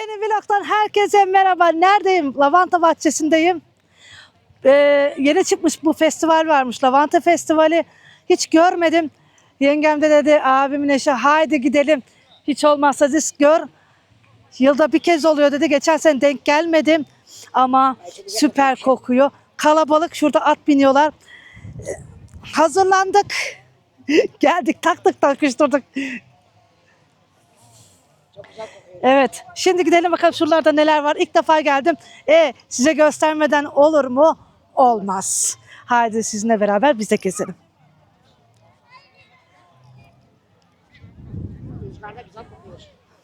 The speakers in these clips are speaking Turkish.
Yeni vlogdan herkese merhaba. Neredeyim? Lavanta bahçesindeyim. Ee, yeni çıkmış bu festival varmış. Lavanta Festivali. Hiç görmedim. Yengem de dedi abimin eşi haydi gidelim. Hiç olmazsa siz gör. Yılda bir kez oluyor dedi. Geçen sene denk gelmedim. Ama süper kokuyor. Kalabalık şurada at biniyorlar. Hazırlandık. Geldik taktık takıştırdık. Evet. Şimdi gidelim bakalım şuralarda neler var. İlk defa geldim. E size göstermeden olur mu? Olmaz. Haydi sizinle beraber biz de gezelim.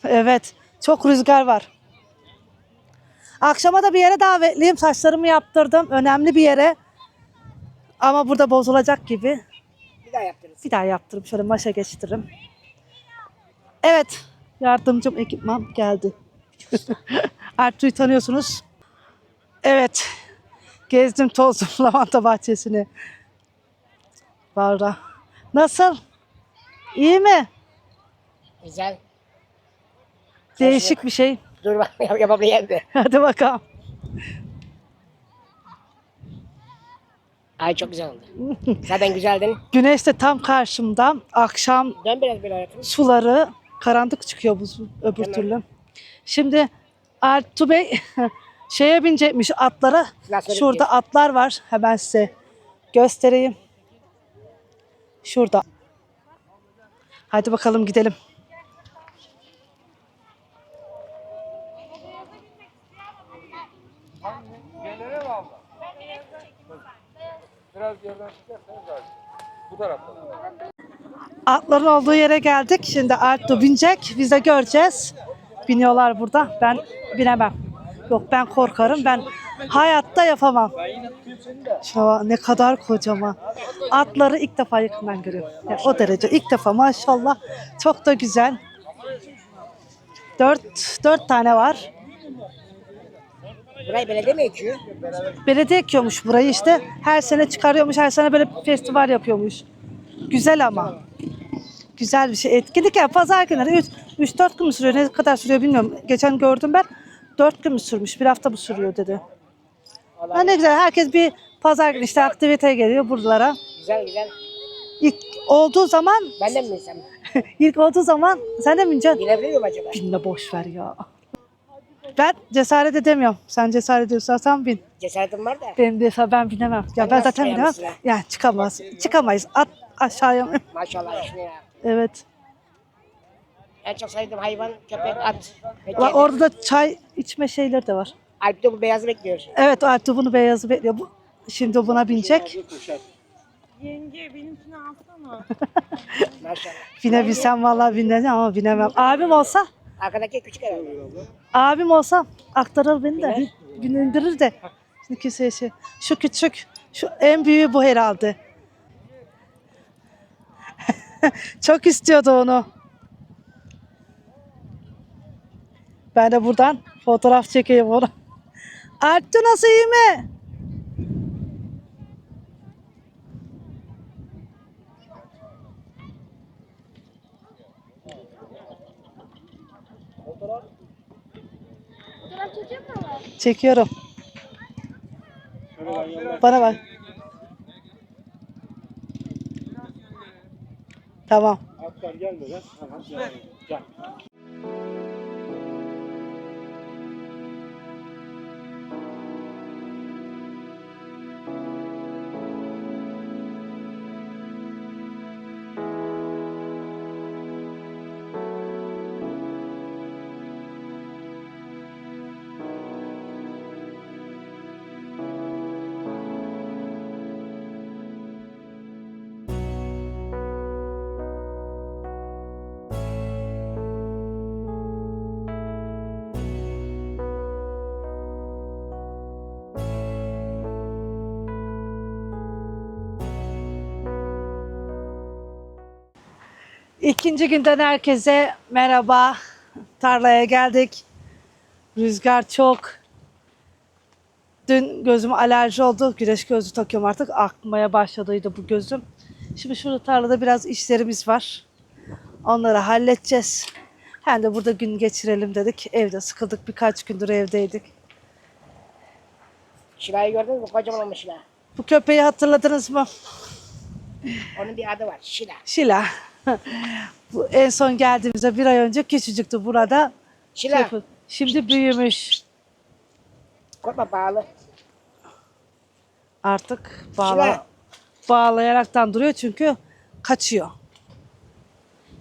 Evet. Çok rüzgar var. Akşama da bir yere davetliyim. Saçlarımı yaptırdım. Önemli bir yere. Ama burada bozulacak gibi. Bir daha yaptırırız. Bir daha yaptırım. Şöyle maşa geçtiririm. Evet. Yardımcım ekipman geldi. Ertuğ'u tanıyorsunuz. Evet. Gezdim tozdum lavanta bahçesini. Valla. Nasıl? İyi mi? Güzel. Değişik bir şey. Dur bak yap yapabilirim de. Hadi bakalım. Ay çok güzel oldu. Zaten güzeldin. Güneş de tam karşımda. Akşam Dön biraz böyle hayatım. suları karanlık çıkıyor bu öbür Hemen. türlü. Şimdi Ertuğ Bey şeye binecekmiş atlara. Şurada bineceğiz. atlar var. Hemen size göstereyim. Şurada. Hadi bakalım gidelim. Biraz yerden çıkarsanız. Bu tarafta. Atların olduğu yere geldik. Şimdi Ertuğ binecek. Biz de göreceğiz. Biniyorlar burada. Ben binemem. Yok ben korkarım. Ben hayatta yapamam. Bak, ne kadar kocaman. Atları ilk defa yakından görüyorum. Yani o derece. ilk defa maşallah. Çok da güzel. Dört, dört tane var. Burayı belediye mi ekiyor? Belediye ekiyormuş burayı işte. Her sene çıkarıyormuş. Her sene böyle bir festival yapıyormuş. Güzel ama. Güzel bir şey. Etkinlik ya pazar günleri 3-4 gün mü sürüyor? Ne kadar sürüyor bilmiyorum. Geçen gördüm ben. 4 gün mü sürmüş? Bir hafta mı sürüyor dedi. Ha ne güzel. Herkes bir pazar günü işte aktiviteye geliyor buralara. Güzel güzel. İlk olduğu zaman, Ben de mi binsem? ilk olduğu zaman sen de mi bineceksin? Binebiliyor muyum acaba? Binme boş ver ya. Ben cesaret edemiyorum. Sen cesaret ediyorsan bin. Cesaretim var da. Benim de ben binemem. Ya Sen ben nasıl zaten binemem. çıkamazsın ha? Ya çıkamaz. Çıkamayız. At aşağıya. Maşallah ya. Evet. En çok sevdiğim hayvan köpek, at. Ve Bak kedi. orada da çay içme şeyleri de var. Alp de bu beyazı bekliyor. Evet Artu bunu beyazı bekliyor. Bu, şimdi buna binecek. Yenge benimkini alsana. Maşallah. Binebilsem vallahi binerim ama binemem. Abim olsa, Arkadaki küçük herhalde. abim olsa aktarır beni de. Biner. Bin indirir de. Şimdi kimseye şey. Şu küçük, şu en büyüğü bu herhalde. Çok istiyordu onu. Ben de buradan fotoğraf çekeyim onu. Artu nasıl iyi mi? Çekiyorum. Bana bak. Tamam. Alttan gelmeden hemen gel. Gel. İkinci günden herkese merhaba. Tarlaya geldik. Rüzgar çok. Dün gözüm alerji oldu. Güneş gözlüğü takıyorum artık. Akmaya başladıydı bu gözüm. Şimdi şurada tarlada biraz işlerimiz var. Onları halledeceğiz. Hem de burada gün geçirelim dedik. Evde sıkıldık. Birkaç gündür evdeydik. Şilayı gördünüz mü? Kocaman olmuş Şila. Bu köpeği hatırladınız mı? Onun bir adı var. Şila. Şila. Bu en son geldiğimizde bir ay önce küçücüktü burada. Şila. Şimdi büyümüş. Korkma bağlı. Artık bağla, bağlayaraktan duruyor çünkü kaçıyor.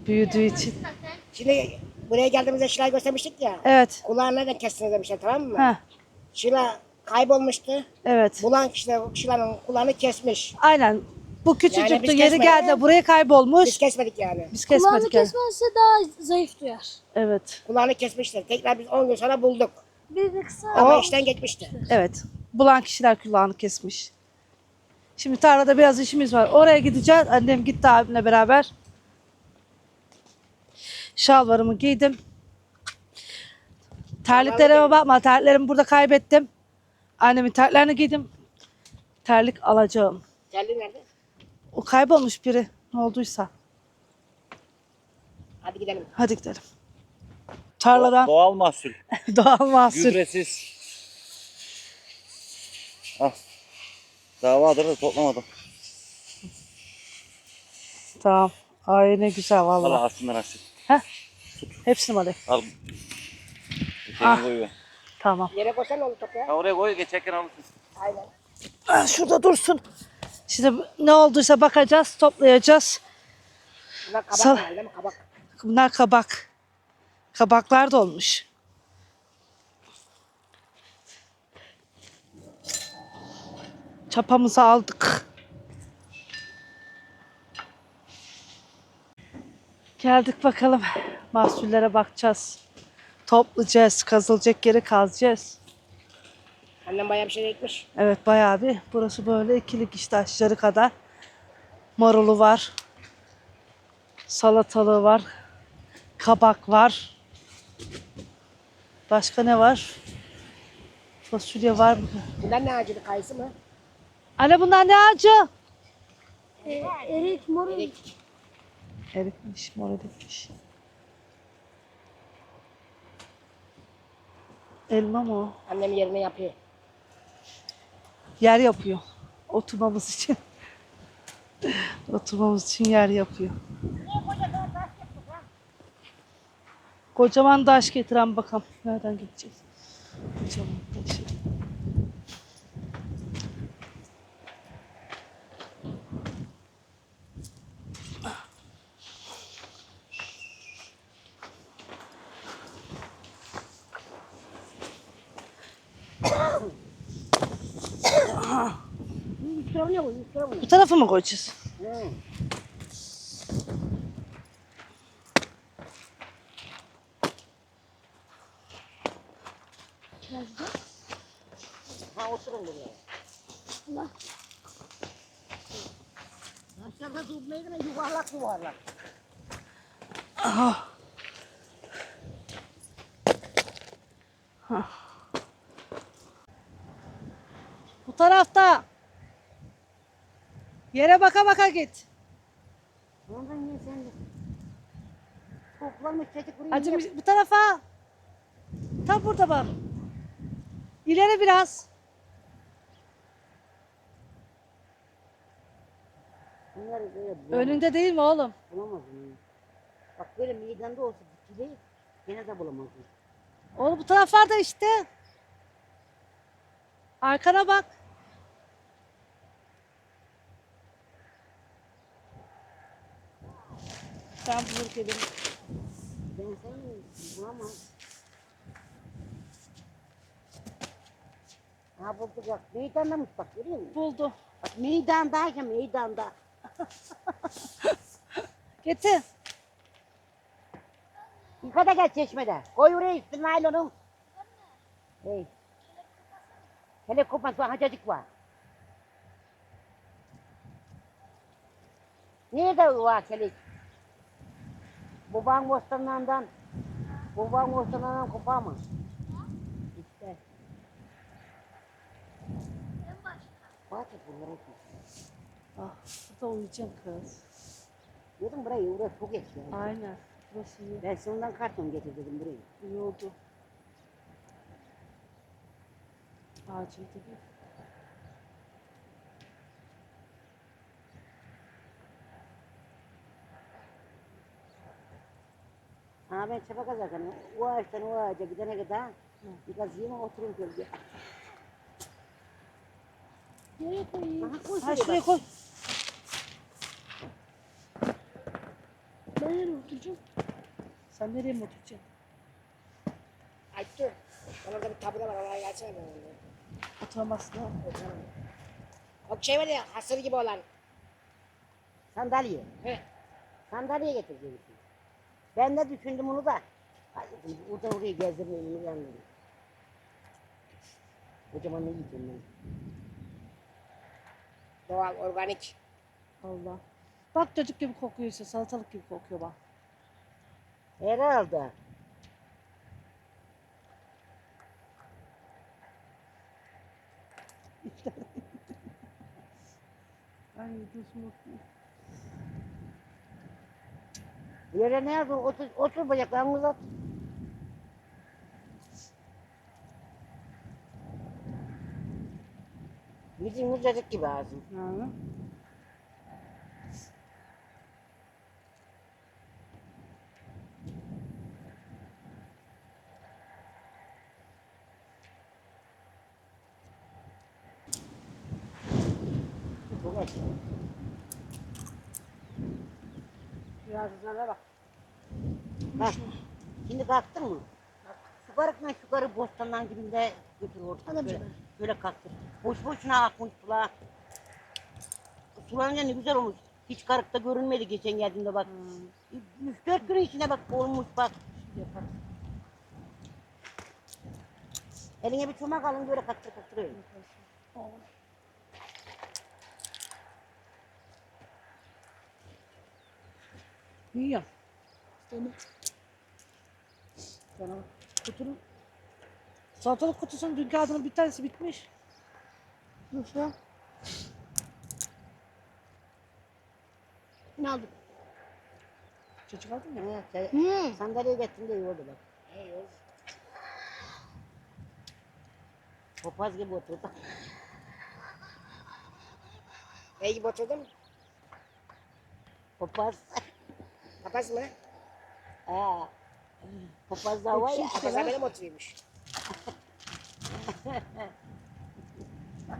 Büyüdüğü için. Şimdi buraya geldiğimizde Şila'yı göstermiştik ya. Evet. Kulağını nereden kestiniz demişler tamam mı? Heh, Şila kaybolmuştu. evet. Bulan kişiler Şila'nın kulağını kesmiş. Aynen. Bu küçücüktü. Yani biz yeri kesmedik. geldi. Buraya kaybolmuş. Biz kesmedik yani. Biz Kulağını kesmedik. yani. kesmezse daha zayıf duyar. Evet. Kulağını kesmişler. Tekrar biz 10 gün sonra bulduk. Bir de kısa. Ama işten geçmişti. Evet. Bulan kişiler kulağını kesmiş. Şimdi tarlada biraz işimiz var. Oraya gideceğiz. Annem gitti abimle beraber. Şalvarımı giydim. Terliklerime bakma. Terliklerimi burada kaybettim. Annemin terliklerini giydim. Terlik alacağım. Terliğin nerede? O kaybolmuş biri. Ne olduysa. Hadi gidelim. Hadi gidelim. Tarladan Doğal mahsul. doğal mahsul. Gübresiz. Ah. Davadır da toplamadım. Tamam. Ay ne güzel Allah vallahi. aslında nasip. Hepsini mi alayım? Al. Şeyini Ah. koyuyor. Tamam. Yere koysan olur toprağa? Ha oraya koy geçerken alırsın. Aynen. Ah, Şurada dursun. Şimdi ne olduysa bakacağız, toplayacağız. Bunlar kabak Sal- değil mi? Kabak. Bunlar kabak. Kabaklar da olmuş. Çapamızı aldık. Geldik bakalım. Mahsullere bakacağız. Toplayacağız. Kazılacak yeri kazacağız. Annem bayağı bir şey ekmiş. Evet bayağı bir. Burası böyle ikilik işte aşağı kadar. Marulu var. Salatalığı var. Kabak var. Başka ne var? Fasulye var mı? Bunlar ne ağacıydı? Kayısı mı? Anne bunlar ne ağacı? Ee, erik, mor Erik. Erikmiş, mor erikmiş. Elma mı o? Annem yerine yapıyor. Yer yapıyor. Oturmamız için. Oturmamız için yer yapıyor. Kocaman taş getiren bakalım. Nereden gideceğiz? Kocaman tarafa mı koyacağız? Ha oturun buraya. Allah. Aşağıda göre yuvarlak yuvarlak. Bu tarafta. Yere baka baka git. Ondan niye sen de? Çocuk buraya. Acım bu tarafa. Tam burada bak. İleri biraz. Bunları böyle Önünde değil mi oğlum? bulamazsın. Bak böyle meydanda olsa dikili gene de bulamazsın. Oğlum bu taraflarda işte. Arkana bak. Ben bulur. Ben sen bulamam. Ha bulduk bak meydandamış bak görüyor musun? Buldu. Bak meydandayken meydanda. Getir. Yıka da gel çeşmede. Koy oraya üstüne naylonun. Hey. Hele kopmaz bak hacacık var. Nerede o akelik? Baban bostanlarından, baban bostanlarından kopar mı? İşte. Bak bunları. Ah, burada uyuyacağım kız. Dedim burayı oraya çok eski. Aynen. Burası iyi. Ben sonundan karton getirdim buraya. İyi oldu. Acil değil. Ha ben çapa kazarken o ağaçtan o ağaca gidene kadar biraz yine oturup gölge. Nereye koyayım? Aha koy Ha şuraya şuraya bak. koy. Ben nereye oturacağım? Sen nereye mi oturacaksın? Ay dur. Bana orada bir tabure var oraya gelsene ben onu. Oturamazsın ha. O şey var ya hasır gibi olan. Sandalye. He. Sandalye getireceksin. Ben de düşündüm onu da. Ay dedim, buradan oraya gezdirmeyi yandım. Kocaman ne yiyeceğim ben? Doğal, organik. Allah. Bak çocuk gibi kokuyor işte. Salatalık gibi kokuyor bak. Herhalde. Ay gözüm Yere nerede? Otur, otur bacaklarını uzat. Bizim yumuşacık gibi. Çok aç. Biraz üzerine. Bak. Kalktın mı? Şukarıkla şukarı bostandan dibinde götür orada. Böyle, böyle kalktır. Boş boşuna akmış sula. Sulanınca ne güzel olmuş. Hiç karıkta görünmedi geçen geldiğimde bak. Üç dört gün içinde bak olmuş bak. Eline bir çomak alın böyle kaktır kaktırıyor. Yiyor. Seni. Bana bak. Kutunun. Salatalık kutusunun dün kağıdının bir tanesi bitmiş. Nasıl? Ne aldım? Çocuk aldın mı? He, şey, Hmm. sandalyeye getirin de iyi oldu bak. Hey yol. Papaz gibi oturdu. Ne gibi oturdun? Papaz. Papaz mı? Ha. Papaz da var ya. Papaz'a benim oturuyormuş.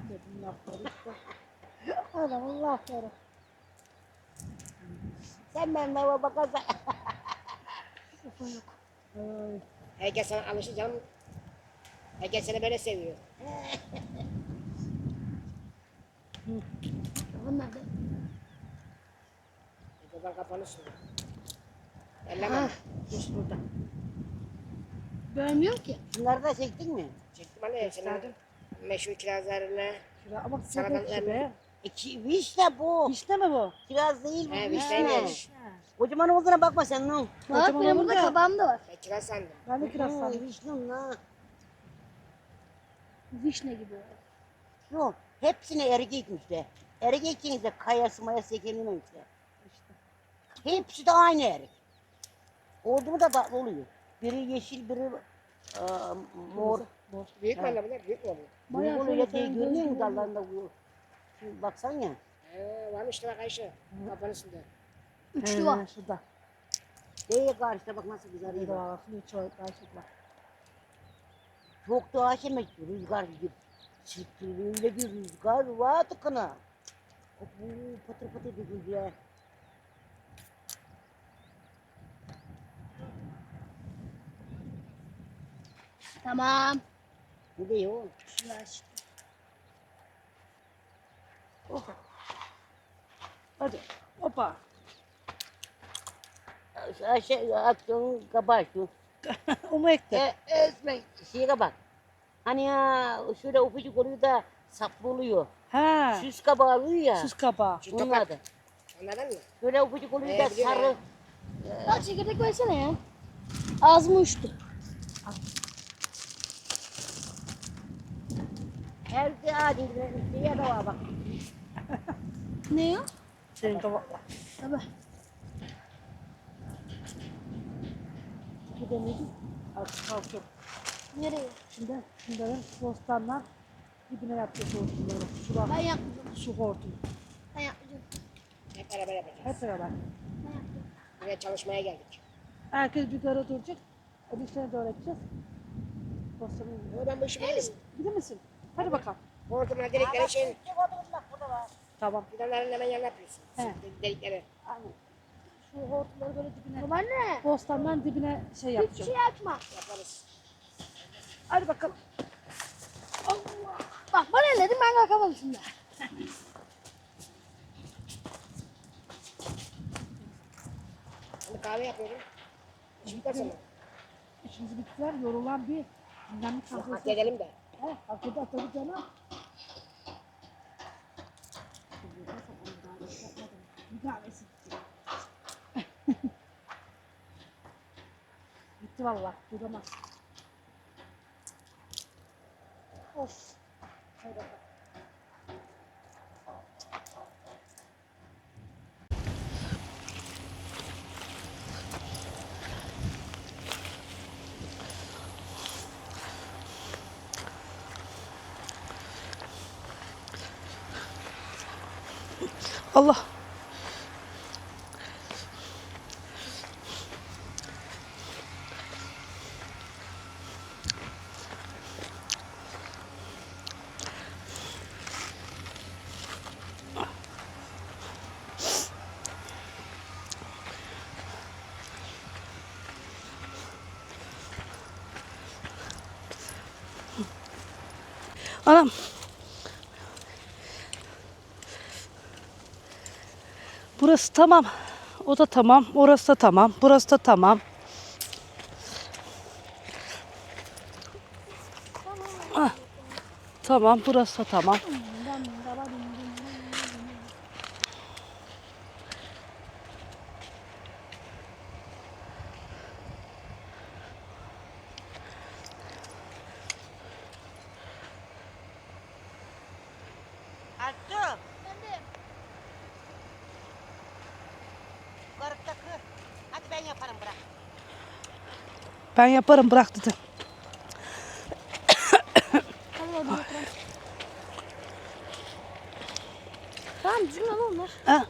Dedim lafları işte. Adamın lafları. Sen benimle bakarsan. Ay, Herkes sana alışır canım. Herkes seni böyle seviyor. Nerede? Baban kafanı sürüyor. Elleme. dur burada. Görmüyorum ki. Şunları da çektin mi? Çektim anne senin meşhur kirazlarını. Şuraya ama Sana sıcak ben- be. İki, vişne bu. İşte mi bu? Kiraz değil bu. He vişne. Kocaman olduğuna bakma sen lan. Bak Kocaman benim burada kabağım da var. Ben kiraz sandım. Ben de kiraz sandım. Vişne lan. Vişne gibi. Şu hepsine erkekmiş de. Erkeksiniz de kayası mayası ekemiyormuş de. Hepsi de aynı erik. Oldu mu da tatlı oluyor. Biri yeşil, biri e, mor. Mor. Büyük mü anne bunlar? Büyük oluyor? Bayağı Bayağı şöyle falan görmüyor musun dallarında bu? Şimdi baksan ya. He varmış da bak Ayşe. Kafanın üstünde. Üçlü var. Şurada. Değil karşıda bak nasıl güzel. Bir iyi bak. Üç var. Daha çok var. Çok da aşemek rüzgar gibi. Öyle bir rüzgar var tıkına. Bu patır patır döküldü ya. Tamam. Ne diyor o? Şuraya işte. Hadi. Hoppa. Şu aşağı aksiyonun kabağı şu. Umu ekti. E, Esme şeye bak. Hani ya şöyle ufacık oluyor da saplı oluyor. Ha. Süs kabağı oluyor ya. Sus kabağı. Bunun adı. Anladın mı? Şöyle ufacık oluyor da sarı. Al çekirdek versene ya. Ağzıma uçtu. Her ağacın bir şey de var bak. Ne o? Senin kabakla. Tabii. gidemedim. Artık kalkıyorum. Nereye? Şimdi şunların bostanlar dibine yapacağız hortumları. Su var. Ben yapmayacağım. Su hortumu. Ben yapmayacağım. Hep beraber yapacağız. Hep beraber. Ben yapmayacağım. Buraya çalışmaya geldik. Herkes bir gara duracak. Öbürsüne doğru edeceğiz. Bostanı Ama ben bu işi. Gider misin? Hadi bakalım. Hortumla delikleri şey, Tamam. fidanların hemen yanına yapıyorsun. He. Delikleri. Aynen. Şu hortumları böyle dibine, Babaanne. bostanların dibine şey yapacağım. şey açma. Yaparız. Hadi bakalım. Bak bana dedim ben kalkamam şimdi. Şimdi kahve yapıyorum. İş biter sonra. İşimizi bittiler. Yorulan bir dinlenmiş Hak fazlası. edelim de. He, hak eder tabii canım. Bir gitti. Gitti valla. Duramaz. Of. Anam. Burası tamam. O da tamam. Orası da tamam. Burası da tamam. Ah, tamam. Burası da tamam. Arttı. Ben de. Garıptaki. Hadi ben yaparım bırak. Ben yaparım bırak dedi. Tamam al onlar. Ha.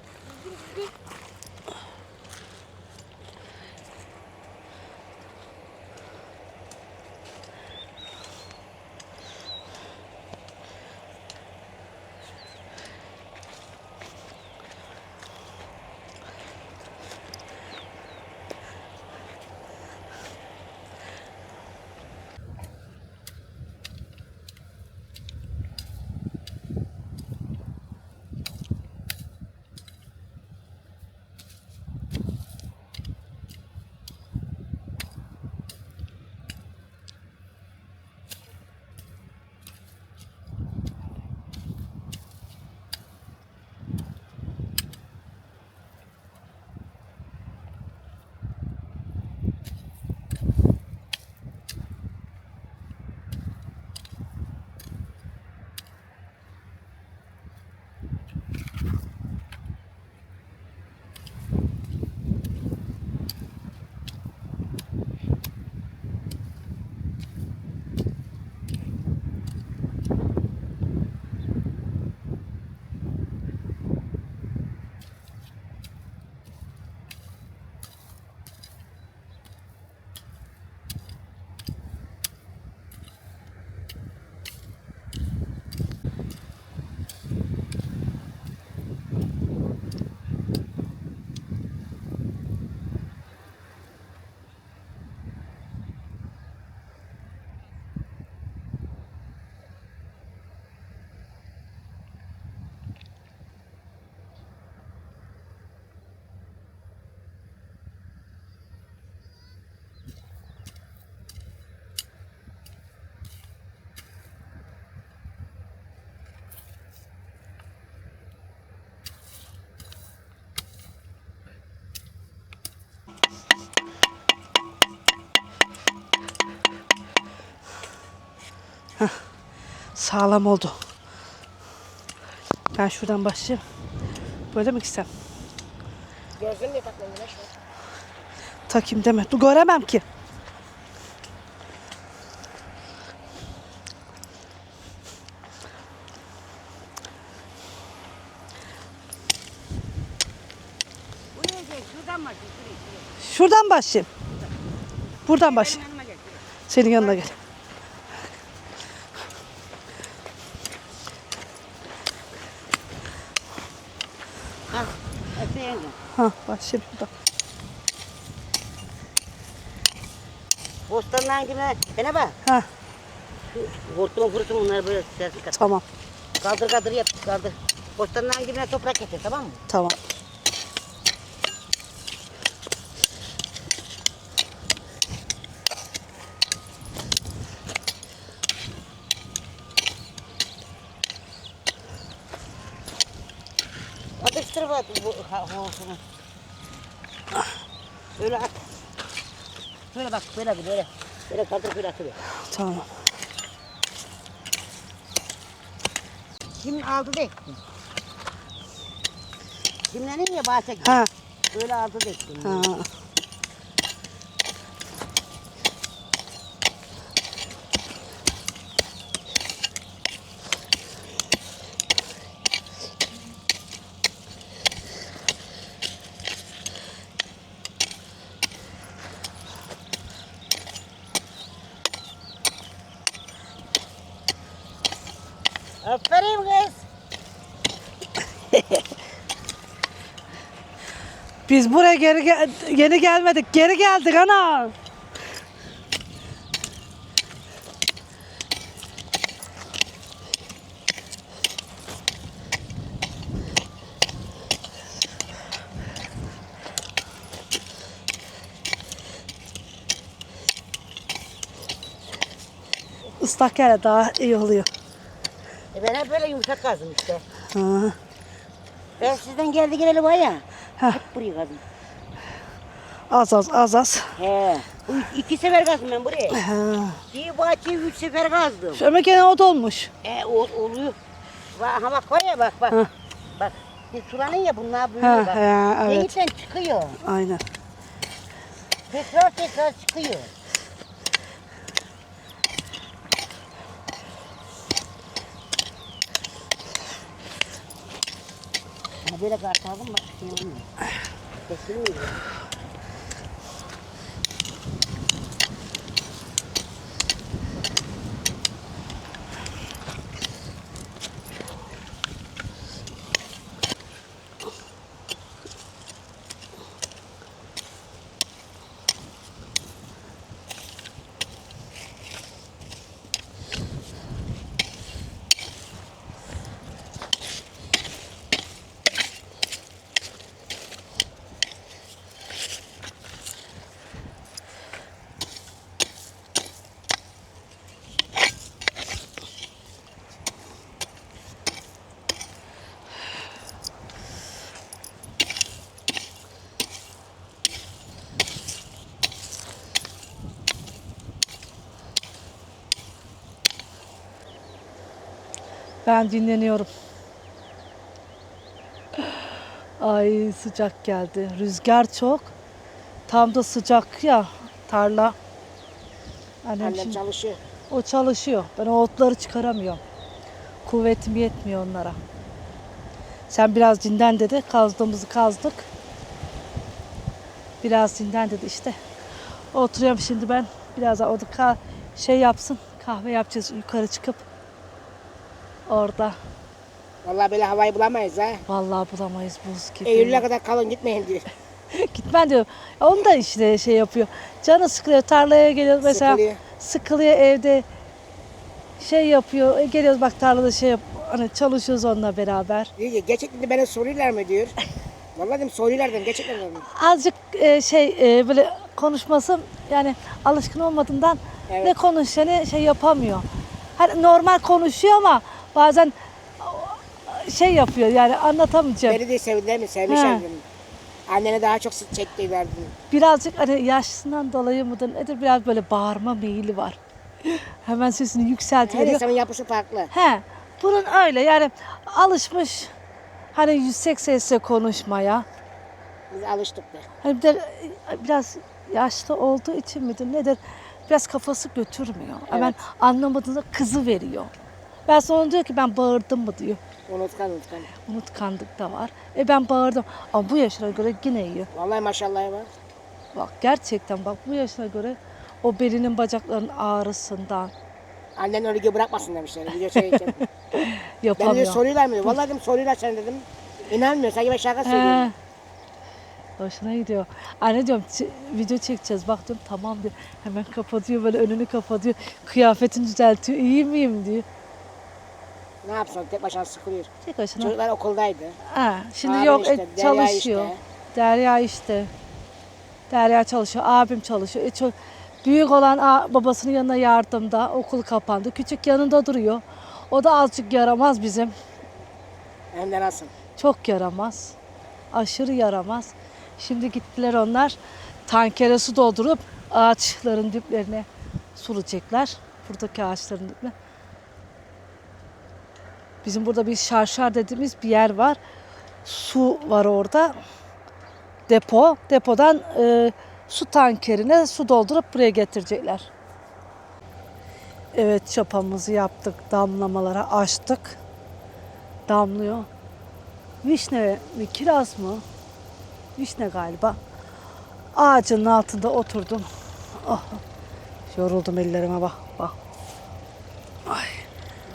sağlam oldu. Ben şuradan başlayayım. Böyle mi gitsem? Gözlüğüm niye takmadın güneş? Takayım deme. Dur göremem ki. Şuradan başlayayım. Buradan başlayayım. Senin yanına gel. Ha başlayayım buradan. Bostandan gibi. Bana bak. Ha hortumu fırtım bunları böyle kat. tamam Kaldır kaldır yap. Kaldır. Bostandan gibi toprak getir tamam mı? tamam. Hortumu. Böyle at. Böyle bak böyle böyle. Böyle kaldır böyle atıyor. Tamam. Kim aldı de ektin. Kimlerin ya bahçe. Ha Öyle aldı da ektin. ha. Aferin kız. Biz buraya geri gel yeni gelmedik. Geri geldik ana. Islak yere daha iyi oluyor. E ben hep böyle yumuşak kazdım işte. Ha. Ben sizden geldi geleli ya. Heh. Hep burayı kazdım. Az az az az. He. İki sefer kazdım ben burayı. Ha. Bir bahçeyi üç sefer kazdım. Şöyle gene o dolmuş. E o, oluyor. Bak, bak var ya bak bak. Heh. Bak. Sulanın ya bunlar büyüyor bak. ha, evet. Yeniden çıkıyor. Aynen. Tekrar tekrar çıkıyor. Ha böyle kartalım bak şey. Kesilmiyor. Ben dinleniyorum. Ay sıcak geldi. Rüzgar çok. Tam da sıcak ya tarla. Annem Annem şimdi- çalışıyor. o çalışıyor. Ben o otları çıkaramıyorum. Kuvvetim yetmiyor onlara. Sen biraz dinlen dedi. Kazdığımızı kazdık. Biraz dinlen dedi işte. Oturuyorum şimdi ben. Biraz da orada şey yapsın. Kahve yapacağız yukarı çıkıp. Orada. Vallahi böyle havayı bulamayız ha. Vallahi bulamayız buz gibi. Eylül'e kadar kalın gitmeyin diyor. Gitmen diyor. Onu da işte şey yapıyor. Canı sıkılıyor. Tarlaya geliyor mesela. Sıkılıyor. Sıkılıyor evde. Şey yapıyor. e, Geliyoruz bak tarlada şey yap. Hani çalışıyoruz onunla beraber. Diyor ki gerçekten de bana soruyorlar mı diyor. Vallahi dedim soruyorlar dedim gerçekten dedim. Azıcık e, şey e, böyle konuşması yani alışkın olmadığından Evet. ne konuşacağını şey yapamıyor. Hani normal konuşuyor ama bazen şey yapıyor yani anlatamayacağım. Beni de sevdiler mi sevmişler He. Annene daha çok sık çektiler dedim. Birazcık hani yaşından dolayı mıdır nedir biraz böyle bağırma meyili var. Hemen sesini Her yükseltiyor. insanın yapısı farklı. He, bunun öyle yani alışmış hani yüksek sesle konuşmaya. Biz alıştık da. Hani bir de biraz yaşlı olduğu için midir nedir? Biraz kafası götürmüyor. Hemen anlamadığında kızı veriyor. Ben sonra diyor ki ben bağırdım mı diyor. Unutkan unutkan. Unutkanlık da var. E ben bağırdım. Ama bu yaşına göre yine iyi. Vallahi maşallah var. Bak gerçekten bak bu yaşına göre o belinin bacaklarının ağrısından Annen örgü bırakmasın demişler. Video çekeceğim. ben de yapamıyor. soruyorlar mı? Vallahi dedim soruyorlar sen dedim. İnanmıyor. Sanki ben şaka söylüyorum. Hoşuna gidiyor. Anne diyorum "Ç- video çekeceğiz. Bak diyorum tamam diyor. Hemen kapatıyor böyle önünü kapatıyor. Kıyafetini düzeltiyor. İyi miyim diyor. Ne yapsın? Tek başına sıkılıyor. Tek başına. Çocuklar okuldaydı. Ha, şimdi Abin yok işte, e, Derya çalışıyor. işte. Derya işte. Derya çalışıyor. Abim çalışıyor. E, ço- büyük olan babasının yanına yardımda. Okul kapandı. Küçük yanında duruyor. O da azıcık yaramaz bizim. Hem de nasıl? Çok yaramaz. Aşırı yaramaz. Şimdi gittiler onlar tankere su doldurup ağaçların diplerine sulayacaklar. Buradaki ağaçların dipine. Bizim burada bir şarşar dediğimiz bir yer var. Su var orada. Depo. Depodan e, su tankerine su doldurup buraya getirecekler. Evet çapamızı yaptık. Damlamalara açtık. Damlıyor. Vişne mi kiraz mı? Vişne galiba. Ağacın altında oturdum. Oh, yoruldum ellerime bak. bak.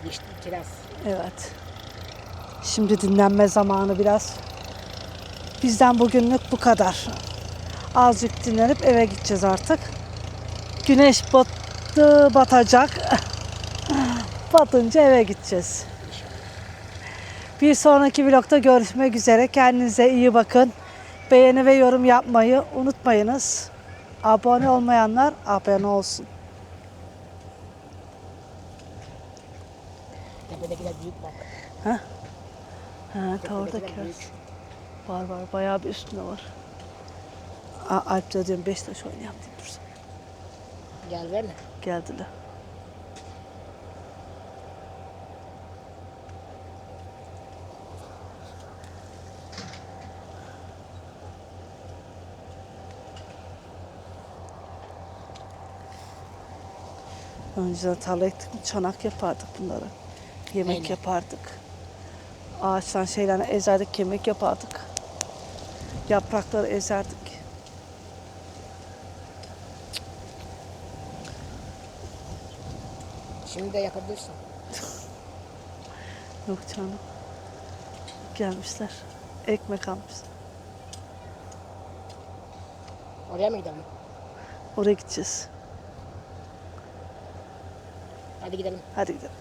İşte kiraz. Evet. Şimdi dinlenme zamanı biraz. Bizden bugünlük bu kadar. Azıcık dinlenip eve gideceğiz artık. Güneş battı, batacak. Batınca eve gideceğiz. Bir sonraki vlogda görüşmek üzere. Kendinize iyi bakın. Beğeni ve yorum yapmayı unutmayınız. Abone olmayanlar abone olsun. Tepedekiler büyük bak. Ha, ta orada kiraz. Var var bayağı bir üstünde var. Aa, Alp de diyorum Beşiktaş oynayalım deyip dursun. Gel ver mi? Geldiler. Önceden tarla ektik mi çanak yapardık bunları. Yemek Neyle? yapardık. Ağaçtan şeylerle ezerdik, yemek yapardık. Yaprakları ezerdik. Şimdi de yapabilirsin. Yok canım. Gelmişler. Ekmek almışlar. Oraya mı gidelim? Oraya gideceğiz. Hadi gidelim. Hadi gidelim.